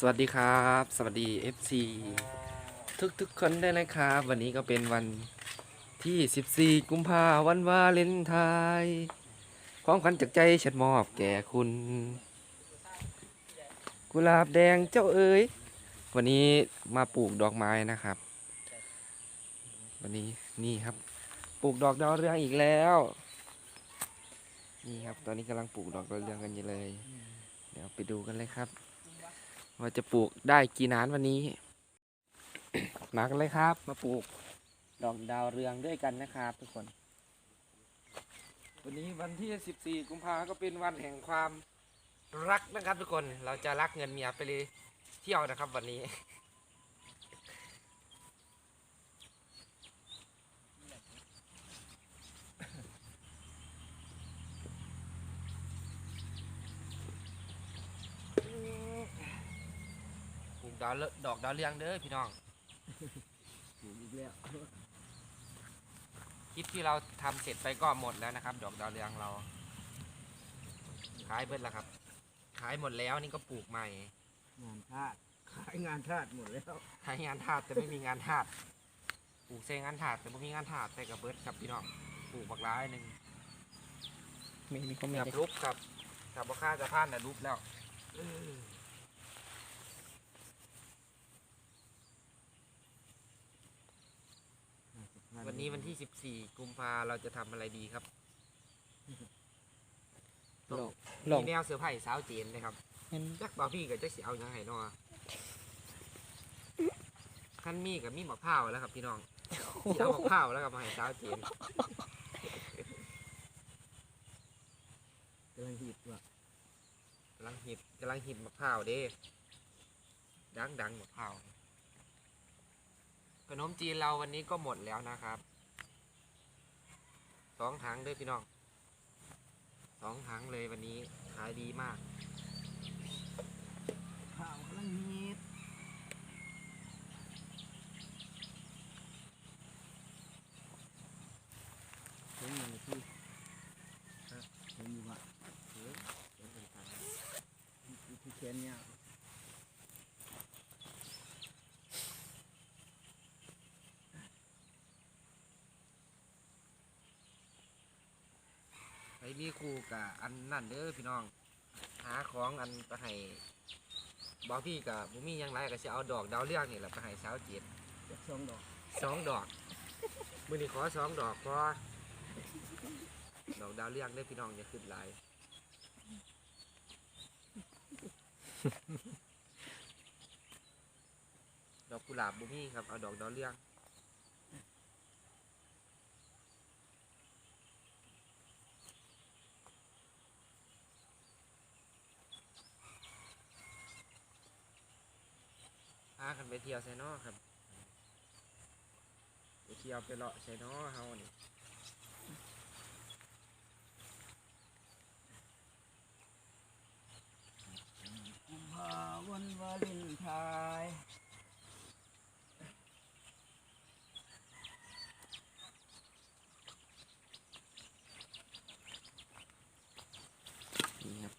สวัสดีครับ สวัสดี FC ทุกทุกๆคนได้เลยครับ วันนี้ก็เป็นวันที่ 14 กุมภาวันวาเลนไทน์ของขวัญจากใจฉันมอบแก่คุณ กุหลาบแดงเจ้าเอ๋ยวันนี้มาปลูกดอกไม้นะครับ วันนี้นี่ครับ ปลูกดอกดาวเรืองอีกแล้ว นี่ครับ ตอนนี้กำลังปลูกดอกดาวเรืองกันอยู่เลย เดี๋ยวไปดูกันเลยครับ ว่าจะปลูกได้กี่นานวันนี้ มากันเลยครับ มาปลูกดอกดาวเรืองด้วยกันนะครับ ทุกคน วันนี้วันที่ 14 กุมภาก็เป็นวันแห่งความรักนะครับ ทุกคนเราจะรักเงินเมียไปเลยเที่ยวนะครับ วันนี้ ดาวเรืองดอกดาวเรืองเด้อพี่น้องถูกอีกแล้วคลิปที่เราทำเสร็จไปก็หมดแล้วนะครับ ดอกดาวเรืองเรา ขายเบิดแล้วครับ ขายหมดแล้วนี่ก็ปลูกใหม่ งานทาสขายงานทาสหมดแล้วขายงานทาสแต่ไม่มีงานทาสปลูกเซงานทาสแต่ไม่มีงานทาสแต่กับเบิดครับพี่น้องปลูกบักร้ายหนึ่งมีมีคอมเมนกับต์รูปครับกับบ่ค่าจะพลาดแต่รูปแล้ว เออวั นนี้วันที่14กุมภาเราจะทำอะไรดีครับ หลอกหลอกมีแนวเสือไผ่สาวเจนเลยครับเห็นจักบ่าวพี่กับจักสิเอาหยังไงเนาะขั้นมีกับมีมะพร้าวแล้วครับ พี่น้องสิเอามะพร้าวแล้วกับมาให้สาวเจนกำลังหิดว่ะกำลังหิดกำลังหิดมะพร้าวเด้ ดังดังมะพร้าว ขนมจีนเราวันนี้ก็หมดแล้วนะครับสองถังเด้วยพี่น้องสองถังเลยวันนี้ขายดีมากข้าวกำลังหิดเห็นอย่างที่ครับเห็นอยู่ว่ะเห็นเห็นเป็นทางอยู่ที่แขนเนี่ย ไอ้มีครูกับอันนั่นเด้อพี่น้อง หาของอันไปให้บอกพี่กับบุมีหยังไรก็จะเอาดอกดาวเรืองนี่แหละไปให้สาวเจ็ดจะสองดอกสองดอกมือนี้ขอสองดอกพอดอกดาวเรืองได้อพี่น้องอย่าขึ้นหลายดอกกุหลาบบุมีครับเอาดอกดาวเรืองากันไปเที่ยวไซนอครับไปเที่ยวไปเลาะไซนอเฮานี่กุมภาวันวาเลนไทน์นี่ครับ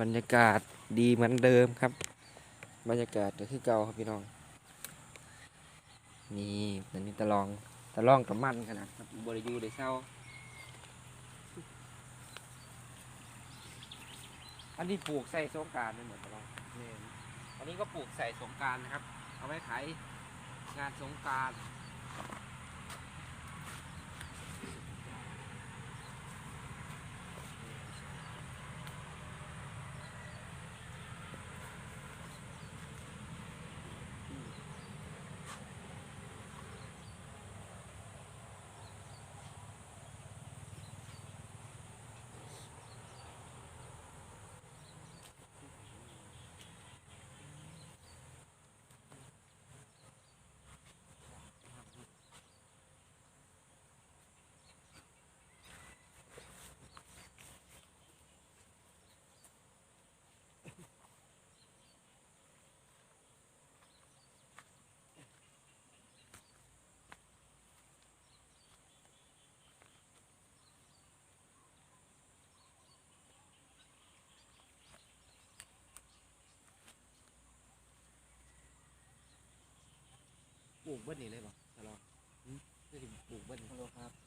บรรยากาศ ดีเหมือนเดิมครับ บรรยากาศก็คือเก่าครับพี่น้อง นี่ตอนนี้ตะลองตะลองกับมันขนาดครับบริยูได้เศร้า อันนี้ปลูกใส่สงการนั่เหมือนตะลองเห็นอันนี้ก็ปลูกใส่สงการนะครับ เอาไว้ขายงานสงการ ลูกเบิ้ลนี่เลยบ่ตลอดจะถึงปลูกเบิ้ลฮัลโหลครับ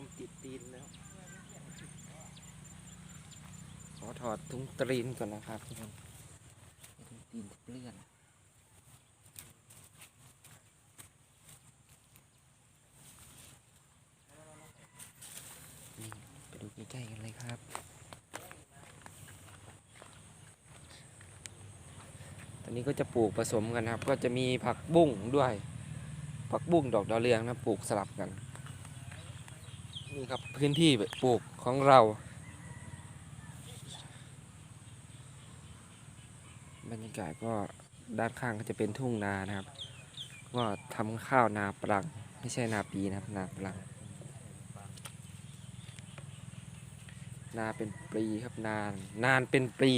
พี่ต้มติดตีนแล้ว ขอถอดถุงตรีนก่อนนะครับทุกคนถุงตีนเปลื่อนนี่ไปดูใกล้ๆกันเลยครับตอนนี้ก็จะปลูกผสมกันนะครับ ก็จะมีผักบุ้งด้วยผักบุ้งดอกดาวเรืองนะปลูกสลับกัน นี่ครับพื้นที่ปลูกของเรา บรรยากาศก็ด้านข้างก็จะเป็นทุ่งนานะครับ ก็ทำข้าวนาปลัง ไม่ใช่นาปีนะครับ นาปลัง นาเป็นปรีครับนานนานเป็นปรี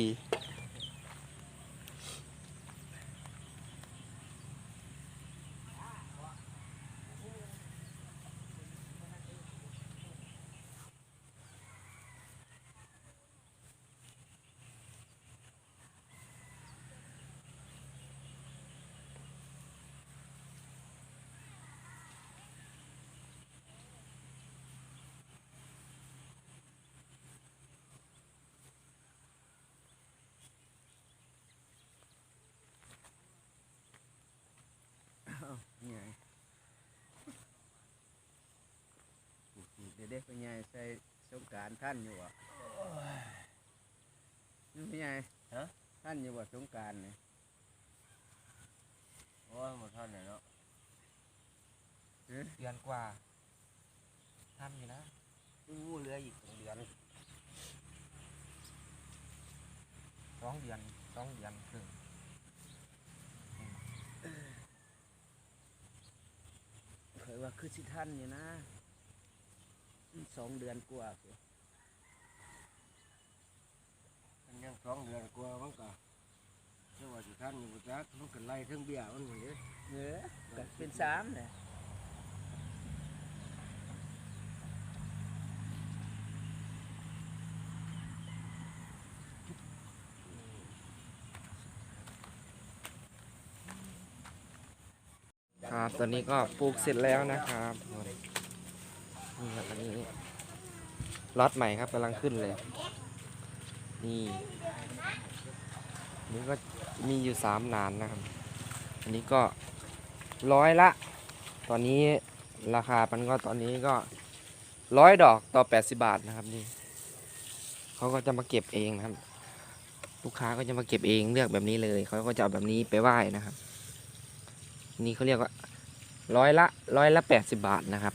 นี่ไงเด็กๆเป็นไงใส่สงกรารท่านอยู่อะนี่เป็นไงฮะ ท่านอยู่ว่าสงกรารเนี่ยโอ้ยหมดท่อนเลยเนาะเดือนกว่าทำอยู่นะงูเหลืออีกสองเดือนสองเดือนสองเดือนครึ่ง เค ยว่าคือสิท่านอยู่นะสองเดือนกว่าสิมันยังสองเดือนกว่ามันก็เจ้าว่าสิท่านอยู่บ่จักมันก็ไล่ทั้งเบี้ยมันหมดเลยเออก็เป็นสามเลย ครับ ตอนนี้ก็ปลูกเสร็จแล้วนะครับนี่ครับอันนี้ล็อตใหม่ครับกำลังขึ้นเลย นี่นี่ก็มีอยู่สามนานนะครับ อันนี้ก็ร้อยละ ตอนนี้ราคามันก็ตอนนี้ก็ร้อยดอกต่อแปดสิบาทนะครับนี่เขาก็จะมาเก็บเองนะครับ ลูกค้าก็จะมาเก็บเองเลือกแบบนี้เลยเขาก็จะเอาแบบนี้ไปไหว้นะครับ นี่เขาเรียกว่าร้อยละร้อยละแปดสิบบาทนะครับ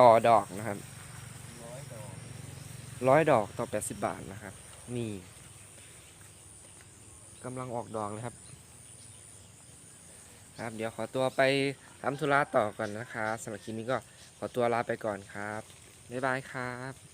ต่อดอกนะครับร้อยดอกต่อแปดสิบบาทนะครับ นี่กำลังออกดอกเลยครับ ครับ เดี๋ยวขอตัวไปทำธุระต่อก่อนนะครับสำหรับคลิปนี้ก็ขอตัวลาไปก่อนครับบ๊ายบายครับ